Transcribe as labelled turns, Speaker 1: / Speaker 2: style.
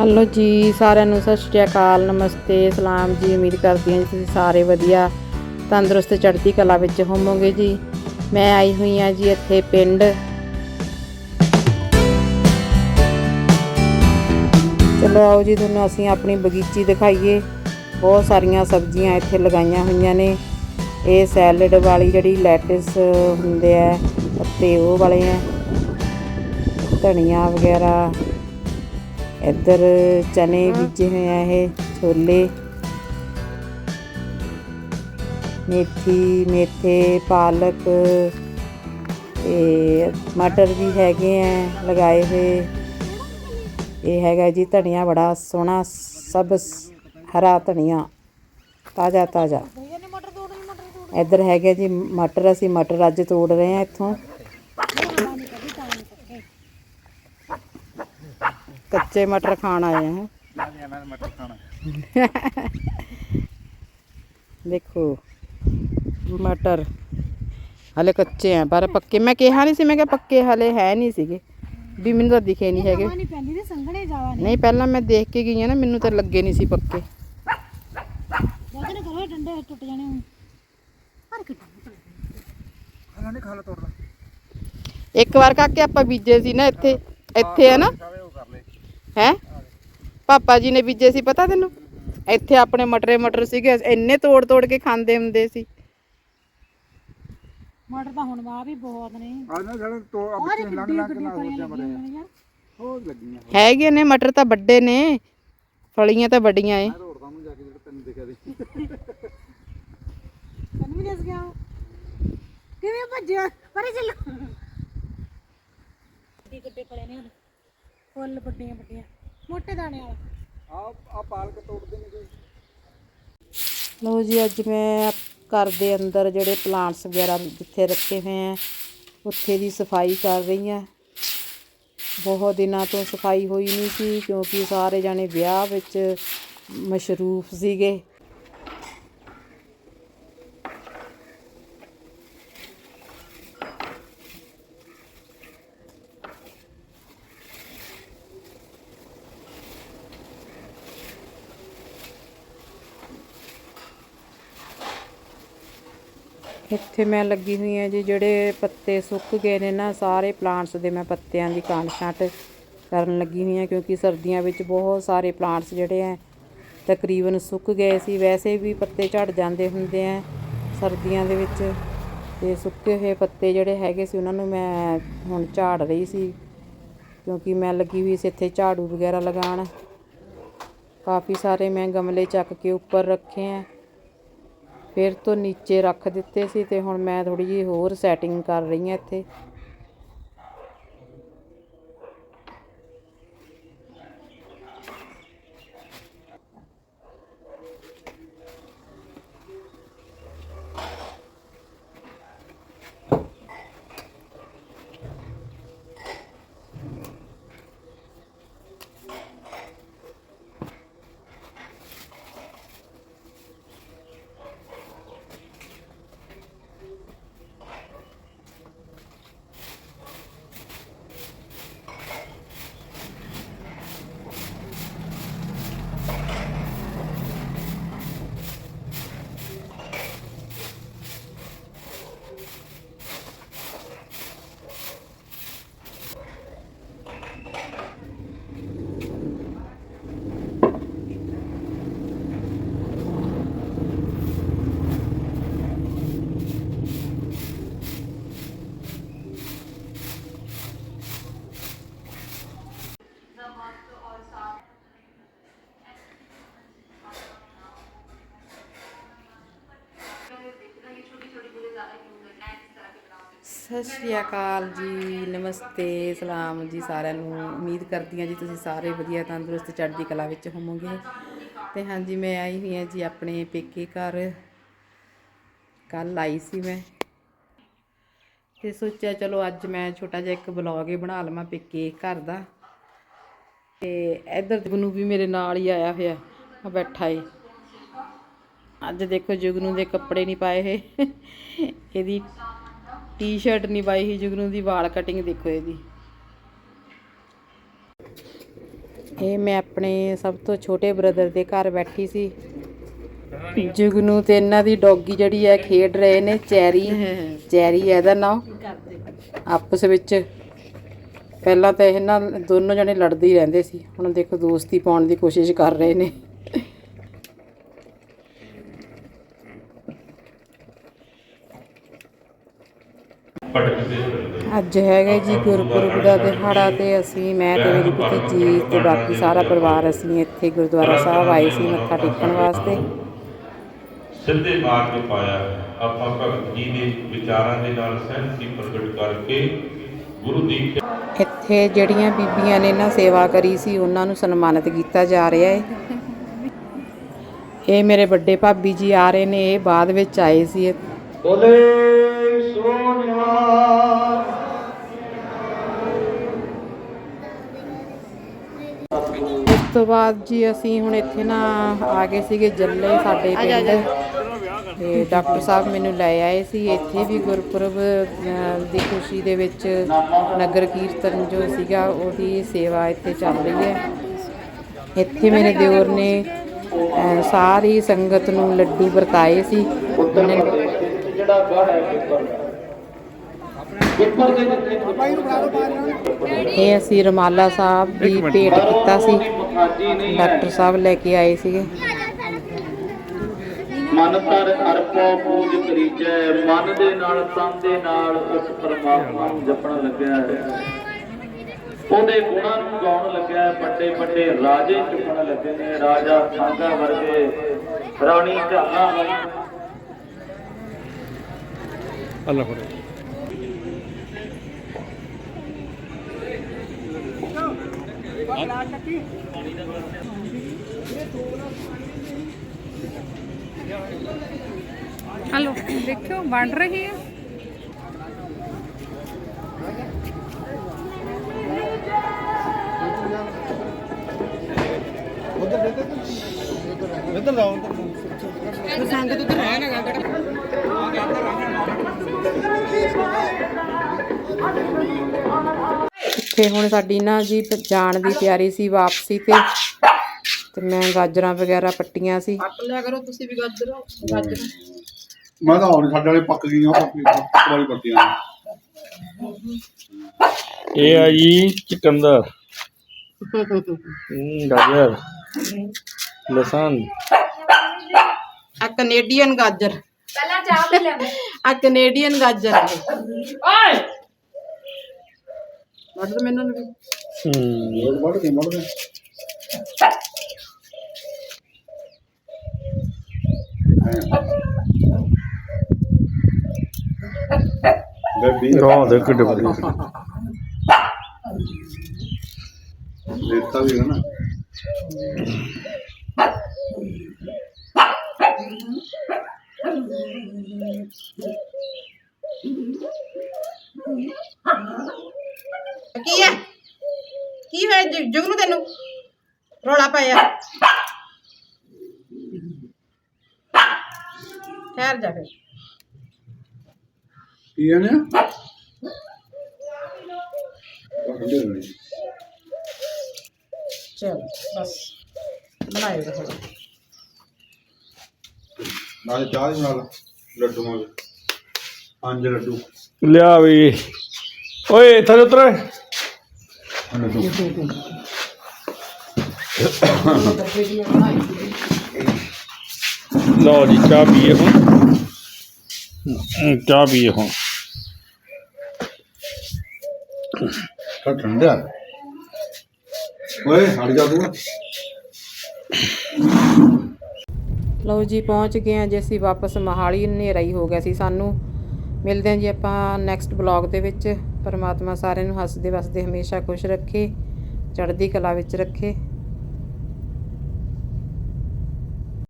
Speaker 1: Hello ਜੀ, ਸਾਰਿਆਂ ਨੂੰ ਸਤਿ ਸ਼੍ਰੀ ਅਕਾਲ, ਨਮਸਤੇ, ਸਲਾਮ ਜੀ, ਉਮੀਦ ਕਰਦੀ ਹਾਂ ਜੀ ਤੁਸੀਂ ਸਾਰੇ ਵਧੀਆ, ਤੰਦਰੁਸਤ, ਚੜ੍ਹਦੀ ਕਲਾ ਵਿੱਚ ਹੋਵੋਗੇ ਜੀ। ਮੈਂ ਆਈ ਹੋਈ ਹਾਂ ਜੀ ਇੱਥੇ ਪਿੰਡ। ਚਲੋ ਆਓ ਜੀ, ਤੁਹਾਨੂੰ ਅਸੀਂ ਆਪਣੀ ਬਗੀਚੀ ਦਿਖਾਈਏ। ਬਹੁਤ ਸਾਰੀਆਂ ਸਬਜ਼ੀਆਂ ਇੱਥੇ ਲਗਾਈਆਂ ਹੋਈਆਂ ਨੇ। ਇਹ ਸੈਲਡ ਵਾਲੀ ਜਿਹੜੀ ਲੈਟਿਸ ਹੁੰਦੇ ਆ, ਪੱਤੇ ਉਹ ਵਾਲੇ ਆ, ਧਨੀਆ ਵਗੈਰਾ ਇੱਧਰ ਚਨੇ ਬੀਜੇ ਹੋਏ ਆ ਇਹ ਛੋਲੇ। ਮੇਥੀ ਮੇਥੇ ਪਾਲਕ ਤੇ ਮਟਰ ਵੀ ਹੈਗੇ ਆ ਲਗਾਏ ਹੋਏ। ਇਹ ਹੈਗਾ ਜੀ ਧਨੀਆ ਬੜਾ ਸੋਹਣਾ ਸਭ ਹਰਾ ਧਨੀਆ ਤਾਜ਼ਾ ਤਾਜ਼ਾ ਇੱਧਰ ਹੈਗੇ ਜੀ ਮਟਰ ਅਸੀਂ ਮਟਰ ਅੱਜ ਤੋੜ ਰਹੇ ਆ ਇੱਥੋਂ। ਕੱਚੇ ਮਟਰ ਖਾਣ ਆਏ ਆ ਦੇਖੋ ਮਟਰ ਹਲੇ ਕੱਚੇ ਆ ਪਰ ਪੱਕੇ ਮੈਂ ਕਿਹਾ ਨਹੀਂ ਸੀ ਮੈਂ ਕਿਹਾ ਪੱਕੇ ਹਲੇ ਹੈ ਨਹੀਂ ਸੀਗੇ ਵੀ ਮੈਨੂੰ ਤਾਂ ਦਿਖੇ ਨਹੀਂ ਹੈਗੇ
Speaker 2: ਨਹੀਂ ਪੈਂਦੀ ਤੇ ਸੰਘਣੇ ਜਾਵਾ
Speaker 1: ਨਹੀਂ ਪਹਿਲਾਂ ਮੈਂ ਦੇਖ ਕੇ ਗਈ ਆ ਨਾ ਮੈਨੂੰ ਤਾਂ ਲੱਗੇ ਨਹੀਂ ਸੀ ਪੱਕੇ
Speaker 2: ਉਹਦੇ ਨੇ ਕਰੋ ਡੰਡੇ ਟੁੱਟ ਜਾਣੇ ਹੁਣ ਹਰ ਕਿੱਟ
Speaker 1: ਇੱਕ ਵਾਰ ਕਾਕੇ ਆਪਾਂ ਬੀਜੇ ਸੀ ਨਾ ਇੱਥੇ ਇੱਥੇ ਹੈ ਨਾ ਹੈ? ਪਾਪਾ ਜੀ ਨੇ ਬੀਜੇ ਸੀ ਪਤਾ ਤੈਨੂੰ? ਇੱਥੇ ਆਪਣੇ ਮਟਰੇ ਮਟਰ ਸੀਗੇ ਇੰਨੇ ਤੋੜ ਤੋੜ ਕੇ ਖਾਂਦੇ ਹੁੰਦੇ ਸੀ।
Speaker 2: ਮਟਰ ਤਾਂ ਹੁਣ ਵਾਹ ਵੀ ਬਹੁਤ ਨੇ।
Speaker 3: ਆ ਨਾ ਸਾਡੇ ਤੋਂ
Speaker 2: ਆਹ
Speaker 3: ਆਪਣੇ
Speaker 2: ਕਿੱਡੀ
Speaker 3: ਲੰਘ ਲੰਘ
Speaker 2: ਕਿੱਡੀ
Speaker 3: ਨਾ
Speaker 2: ਫਲੀਆਂ
Speaker 3: ਸੋਚਿਆ
Speaker 2: ਲੱਗੀਆਂ
Speaker 3: ਮਰੇ
Speaker 2: ਹੋਈਆਂ ਯਾਰ
Speaker 3: ਹੋਰ ਲੱਗੀਆਂ
Speaker 1: ਹੈਗੇ ਨੇ ਮਟਰ ਤਾਂ ਵੱਡੇ ਨੇ। ਫਲੀਆਂ ਤਾਂ ਵੱਡੀਆਂ ਏ।
Speaker 3: ਰੋੜ ਸਾਹਮਣੇ ਜਾ ਕੇ ਜਿਹੜਾ ਤੈਨੂੰ ਦਿਖਿਆ ਦੇ
Speaker 2: ਤੈਨੂੰ ਵੀ ਦੱਸ ਗਿਆ ਕਿਵੇਂ ਭੱਜਿਆ? ਪਰੇ ਚੱਲ। ਕਿੱਡੇ ਕਿੱਡੇ ਪੜੇ ਨੇ ਹੁਣ। ਫੁੱਲ ਵੱਡੀਆਂ ਵੱਡੀਆਂ। ਮੋਟੇ ਦਾਣੇ ਵਾਲਾ।
Speaker 3: ਆ ਆ ਪਾਲਕ ਤੋੜਦੇ ਨੇ ਕੋਈ।
Speaker 1: ਲੋ ਜੀ ਅੱਜ ਮੈਂ ਘਰ ਦੇ ਅੰਦਰ ਜਿਹੜੇ ਪਲਾਂਟਸ ਵਗੈਰਾ ਜਿੱਥੇ ਰੱਖੇ ਹੋਏ ਆ ਉੱਥੇ ਦੀ ਸਫ਼ਾਈ ਕਰ ਰਹੀ ਹਾਂ ਬਹੁਤ ਦਿਨਾਂ ਤੋਂ ਸਫ਼ਾਈ ਹੋਈ ਨਹੀਂ ਸੀ ਕਿਉਂਕਿ ਸਾਰੇ ਜਾਣੇ ਵਿਆਹ ਵਿੱਚ ਮਸ਼ਰੂਫ ਸੀਗੇ। ਇੱਥੇ ਮੈਂ ਲੱਗੀ ਹੋਈ ਹਾਂ ਜੀ, ਜਿਹੜੇ ਪੱਤੇ ਸੁੱਕ ਗਏ ਨੇ ਨਾ, ਸਾਰੇ ਪਲਾਂਟਸ ਦੇ ਮੈਂ ਪੱਤਿਆਂ ਦੀ ਕਾਂਡ ਛਾਂਟ ਕਰਨ ਲੱਗੀ ਹੋਈ ਹਾਂ, ਕਿਉਂਕਿ ਸਰਦੀਆਂ ਵਿੱਚ ਬਹੁਤ ਸਾਰੇ ਪਲਾਂਟਸ ਜਿਹੜੇ ਆ ਤਕਰੀਬਨ ਸੁੱਕ ਗਏ ਸੀ। ਵੈਸੇ ਵੀ ਪੱਤੇ ਝੜ ਜਾਂਦੇ ਹੁੰਦੇ ਆ ਸਰਦੀਆਂ ਦੇ ਵਿੱਚ, ਤੇ ਸੁੱਕੇ ਹੋਏ ਪੱਤੇ ਜਿਹੜੇ ਹੈਗੇ ਸੀ, ਉਹਨਾਂ ਨੂੰ ਮੈਂ ਹੁਣ ਝਾੜ ਰਹੀ ਸੀ, ਕਿਉਂਕਿ ਮੈਂ ਲੱਗੀ ਹੋਈ ਸੀ ਇੱਥੇ ਝਾੜੂ ਵਗੈਰਾ ਲਗਾਉਣ। ਕਾਫੀ ਸਾਰੇ ਮੈਂ ਗਮਲੇ ਚੱਕ ਕੇ ਉੱਪਰ ਰੱਖੇ ਆ ਫਿਰ ਤੋਂ ਨੀਚੇ ਰੱਖ ਦਿੱਤੇ ਸੀ ਤੇ ਹੁਣ ਮੈਂ ਥੋੜ੍ਹੀ ਜਿਹੀ ਹੋਰ ਸੈਟਿੰਗ ਕਰ ਰਹੀ ਹਾਂ ਇੱਥੇ। ਸਤਿ ਸ਼੍ਰੀ ਅਕਾਲ ਜੀ, ਨਮਸਤੇ, ਸਲਾਮ ਜੀ ਸਾਰਿਆਂ ਨੂੰ। ਉਮੀਦ ਕਰਦੀ ਹਾਂ ਜੀ ਤੁਸੀਂ ਸਾਰੇ ਵਧੀਆ, ਤੰਦਰੁਸਤ, ਚੜ੍ਹਦੀ ਕਲਾ ਵਿੱਚ ਹੋਵੋਗੇ। ਤੇ ਹਾਂਜੀ, ਮੈਂ ਆਈ ਹੋਈ ਹਾਂ ਜੀ ਆਪਣੇ ਪੇਕੇ ਘਰ। ਕੱਲ ਆਈ ਸੀ ਮੈਂ। ਤੇ ਸੋਚਿਆ ਚਲੋ ਅੱਜ ਮੈਂ ਛੋਟਾ ਜਿਹਾ ਇੱਕ ਬਲੌਗ ਹੀ ਬਣਾ ਲਵਾਂ ਪੇਕੇ ਘਰ ਦਾ। ਤੇ ਇੱਧਰ ਜਗਨੂ ਵੀ ਮੇਰੇ ਨਾਲ ਹੀ ਆਇਆ ਹੋਇਆ ਬੈਠਾ ਏ। ਅੱਜ ਦੇਖੋ ਜੁਗਨੂ ਦੇ ਕੱਪੜੇ ਨਹੀਂ ਪਾਏ ਹੋਏ। ਇਹਦੀ ਟੀ-ਸ਼ਰਟ ਨਹੀਂ ਪਾਈ ਸੀ, ਜੁਗਨੂ ਦੀ ਵਾਲ ਕਟਿੰਗ ਦੇਖੋ ਇਹਦੀ। ਇਹ ਮੈਂ ਆਪਣੇ ਸਭ ਤੋਂ ਛੋਟੇ ਬ੍ਰਦਰ ਦੇ ਘਰ ਬੈਠੀ ਸੀ। ਜੁਗਨੂ ਤੇ ਇਹਨਾਂ ਦੀ ਡੌਗੀ ਜਿਹੜੀ ਹੈ, ਖੇਡ ਰਹੇ ਨੇ, ਚੈਰੀ। ਚੈਰੀ ਇਹਦਾ ਨਾਮ ਆਪਸ ਵਿੱਚ ਪਹਿਲਾਂ ਤਾਂ ਇਹਨਾਂ, ਦੋਨੋਂ ਜਣੇ ਲੜਦੇ ਹੀ ਰਹਿੰਦੇ ਸੀ। ਹੁਣ ਦੇਖੋ, ਦੋਸਤੀ ਪਾਉਣ ਦੀ ਕੋਸ਼ਿਸ਼ ਕਰ ਰਹੇ ਨੇ। ਅੱਜ ਹੈਗਾ ਜੀ ਗੁਰਪੁਰਬ ਦਾ ਦਿਹਾੜਾ ਤੇ ਅਸੀਂ ਮੈਂ ਤੇ ਮੇਰੀ ਭਤੀਜੀ ਤੇ ਬਾਕੀ ਸਾਰਾ ਪਰਿਵਾਰ ਅਸੀਂ ਇੱਥੇ ਗੁਰਦੁਆਰਾ ਸਾਹਿਬ ਆਏ ਸੀ ਮੱਥਾ ਟੇਕਣ ਵਾਸਤੇ।
Speaker 4: ਸਿੱਧੇ ਮਾਰਗ ਪਾਇਆ ਹੈ। ਆਪਾਂ ਭਗਤ ਜੀ ਦੇ ਵਿਚਾਰਾਂ ਦੇ ਨਾਲ ਸਹਿਮਤੀ ਪ੍ਰਗਟ ਕਰਕੇ ਗੁਰੂ ਦੀ
Speaker 1: ਇੱਥੇ ਜਿਹੜੀਆਂ ਬੀਬੀਆਂ ਨੇ ਨਾ ਸੇਵਾ ਕਰੀ ਸੀ ਉਹਨਾਂ ਨੂੰ ਸਨਮਾਨਿਤ ਕੀਤਾ ਜਾ ਰਿਹਾ ਹੈ। ਇਹ ਮੇਰੇ ਵੱਡੇ ਭਾਬੀ ਜੀ ਆ ਰਹੇ ਨੇ ਇਹ ਬਾਅਦ ਵਿੱਚ ਆਏ ਸੀ। ਇਸ ਤੋਂ ਬਾਅਦ ਜੀ ਅਸੀਂ ਹੁਣ ਇੱਥੇ ਨਾ ਆ ਗਏ ਸੀਗੇ ਜੱਲੇ ਸਾਡੇ ਪਿੰਡ। ਤੇ ਡਾਕਟਰ ਸਾਹਿਬ ਮੈਨੂੰ ਲੈ ਆਏ ਸੀ। ਇੱਥੇ ਵੀ ਗੁਰਪੁਰਬ ਦੀ ਖੁਸ਼ੀ ਦੇ ਵਿੱਚ ਨਗਰ ਕੀਰਤਨ ਜੋ ਸੀਗਾ ਉਹਦੀ ਸੇਵਾ ਇੱਥੇ ਚੱਲ ਰਹੀ ਹੈ। ਇੱਥੇ ਮੇਰੇ ਦਿਓਰ ਨੇ ਸਾਰੀ ਸੰਗਤ ਨੂੰ ਲੱਡੂ ਵਰਤਾਏ ਸੀ। ਉਹਨੇ ਇਹ ਅਸੀਂ ਰਮਾਲਾ ਸਾਹਿਬ ਵੀ ਭੇਟ ਕੀਤਾ ਸੀ। ਡਾਕਟਰ ਸਾਹਿਬ ਲੈ ਕੇ ਆਏ ਸੀਗੇ।
Speaker 5: ਮਨ ਤਰ ਅਰਪੋ ਪੂਜ ਕਰੀਜੈ ਮਨ ਦੇ ਨਾਲ ਤਨ ਦੇ ਨਾਲ ਉਸ ਪਰਮਾਤਮਾ ਨੂੰ ਜਪਣ ਲੱਗਿਆ ਹੈ। ਉਹਦੇ ਗੁਣਾਂ ਨੂੰ ਗਾਉਣ ਲੱਗਿਆ ਵੱਡੇ ਵੱਡੇ ਰਾਜੇ ਚੁੱਕਣ ਲੱਗੇ ਨੇ ਰਾਜਾ ਸਾਂਗਾ ਵਰਗੇ ਰਾਣੀ ਝਾਲਾ ਵਰਗੇ
Speaker 3: ਅੱਲਾ ਫੜੇ
Speaker 6: ਹਲੋ ਦੇਖਿਓ ਬਣ ਰਹੀ ਹੈ
Speaker 3: ਇੱਧਰ ਜਾਓ
Speaker 1: ਇੱਥੇ ਹੁਣ ਸਾਡੀ ਨਾ ਜੀ ਜਾਣ ਦੀ ਤਿਆਰੀ ਸੀ ਵਾਪਸੀ ਤੇ ਤੇ ਮੈਂ ਗਾਜਰਾਂ ਵਗੈਰਾ ਪੱਟੀਆਂ ਸੀ।
Speaker 3: ਮੈਂ ਤਾਂ ਹੁਣ ਸਾਡੇ ਵਾਲੇ ਪੱਕ ਗਈਆਂ ਪੱਕੀ ਵਾਲੀ ਪੱਟੀਆਂ
Speaker 7: ਇਹ ਆ ਜੀ ਚਿਕੰਦਰ। ਗਾਜਰ। ਲਸਣ।
Speaker 1: ਆ ਕੈਨੇਡੀਅਨ ਗਾਜਰ। ਪਹਿਲਾਂ ਚਾਹ ਪੀ ਲੈ ਆ ਕੈਨੇਡੀਅਨ ਗਾਜਰ। ਓਏ! ਮਤਲਬ ਮੈਨੂੰ ਵੀ।
Speaker 7: ਹਮ,
Speaker 3: ਵੱਢ ਕੇ ਵੱਢ ਕੇ ਬੇਬੀ।
Speaker 7: ਆਹ ਦੇਖ ਕਿੱਡੇ ਵਧੀਆ
Speaker 3: ਰੇਤਾ ਵੀ ਹੈ ਨਾ।
Speaker 1: ਕੀ ਹੈ? ਕੀ ਹੋਇਆ ਜੁਗ ਨੂੰ ਤੈਨੂੰ? ਰੋਲਾ ਪਾਇਆ। ਠਹਿਰ ਜਾ ਫਿਰ।
Speaker 3: ਕੀ ਹੈ ਨੇ? ਠੰਡੇ ਹੋਣੇ
Speaker 1: ਚਲ ਬਸ। ਬਣਾਇਓ ਥੋੜਾ
Speaker 3: ਨਾਲ ਚਾਹ ਦੀ ਬਣਾ ਲਾ ਲੱਡੂ ਮਾਰ ਪੰਜ ਲੱਡੂ।
Speaker 7: ਲਿਆ ਵੀ। ਓਏ ਇੱਥੇ ਉਤਰ। ਲਓ ਜੀ ਚਾਹ ਪੀਏ ਹੁਣ। ਚਾਹ ਪੀਏ ਹੁਣ।
Speaker 3: ਤਾਂ ਠੰਡਾ ਓਏ ਹਟ ਜਾ ਤੂੰ।
Speaker 1: ਲਓ ਜੀ ਪਹੁੰਚ ਗਏ ਹਾਂ ਜੀ ਅਸੀਂ ਵਾਪਸ। ਮਹਾਲੀ ਹਨੇਰਾ ਹੀ ਹੋ ਗਿਆ ਸੀ ਸਾਨੂੰ। ਮਿਲਦੇ ਹਾਂ ਜੀ ਆਪਾਂ ਨੈਕਸਟ ਬਲੌਗ ਦੇ ਵਿੱਚ। ਪਰਮਾਤਮਾ ਸਾਰਿਆਂ ਨੂੰ ਹੱਸਦੇ ਵਸਦੇ ਹਮੇਸ਼ਾ ਖੁਸ਼ ਰੱਖੇ, ਚੜ੍ਹਦੀ ਕਲਾ ਵਿੱਚ ਰੱਖੇ।